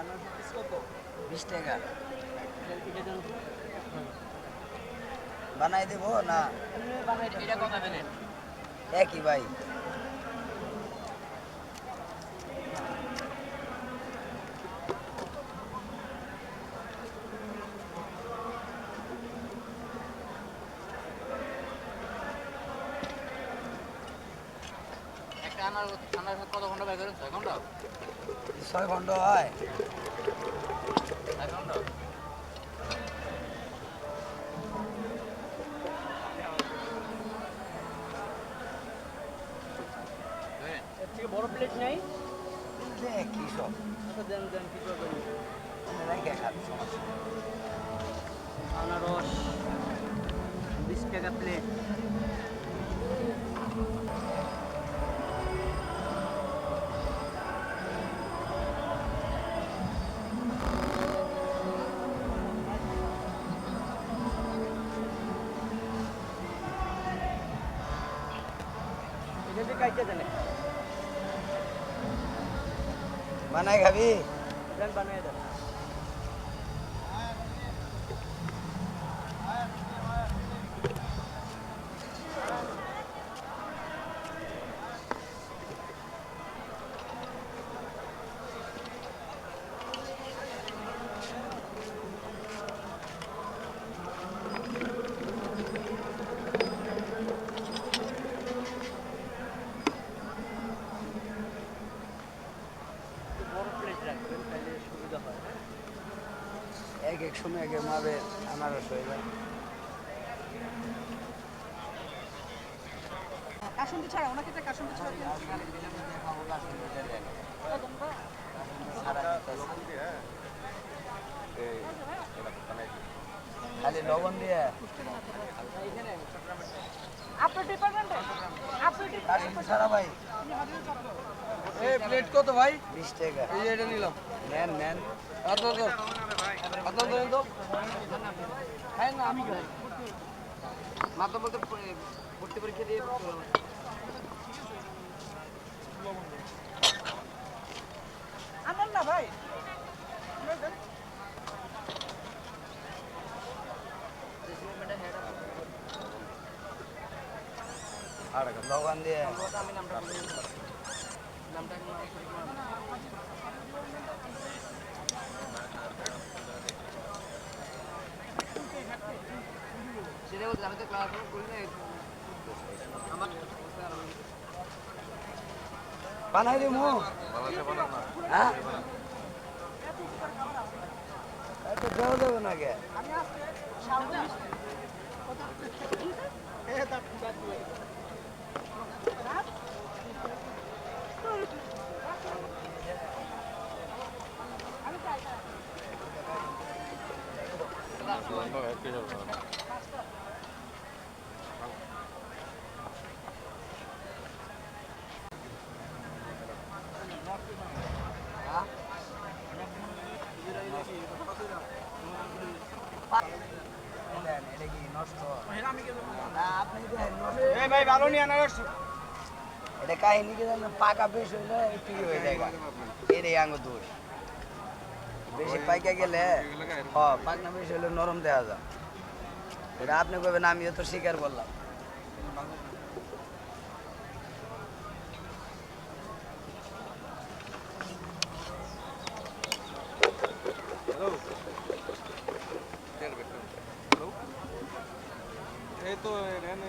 আনারস পিস কত? বিশ টাকা। বানাই দেবো না? বানাই এটা কত দিলেন একই ভাই। আনারস আনারস কত ঘণ্টা করেন? ছয় ঘণ্টা? ছয় ঘণ্টা হয়। ছয় ঘণ্টা? এর থেকে বড় প্লেট নেই? দেখ কি সব? আচ্ছা দেন দেন কি করবেন। আনারস বিশ টাকা প্লেট বানাই খাবি? বানায় বানিয়ে দেন। বড় প্লেট রাখবেন তাহলে সুবিধা হয়। এক এক সময় এক এক মাবে আনারস হয়ে যায়। কাসুন্দি ছাড়া ওনাকে যে কাসুন্দি ছাড়া দিন। খালি লবণ দিয়ে? আপনার ডিপার্টমেন্টে আপনার কাশিম ছাড়া ভাই। এই প্লেট কত ভাই? বিশ টাকা। এই এটা নিলাম। নেন নেন। কত তো কত দেন তো খাই না আমি খাই। মাত্র বলতে ভর্তি পরীক্ষা দিয়ে আনেন না ভাই। আর লবণ দিয়ে। বানাই দিমু হ্যাঁ? দেওয়া যাবে না দেন, এটা কি নষ্ট না, আপনি দেন, নষ্ট। এই ভাই ভালো নি আনারস এটা কাহিনী পাকা বেশ হইলে হয়ে যায় এটাই আঙ্গ দোষ বেশি পাইকা গেলে হ পাকনা বেশি হলে নরম দেওয়া যায় এটা আপনি কবেন আমিও তো স্বীকার করলাম এই তো এখানে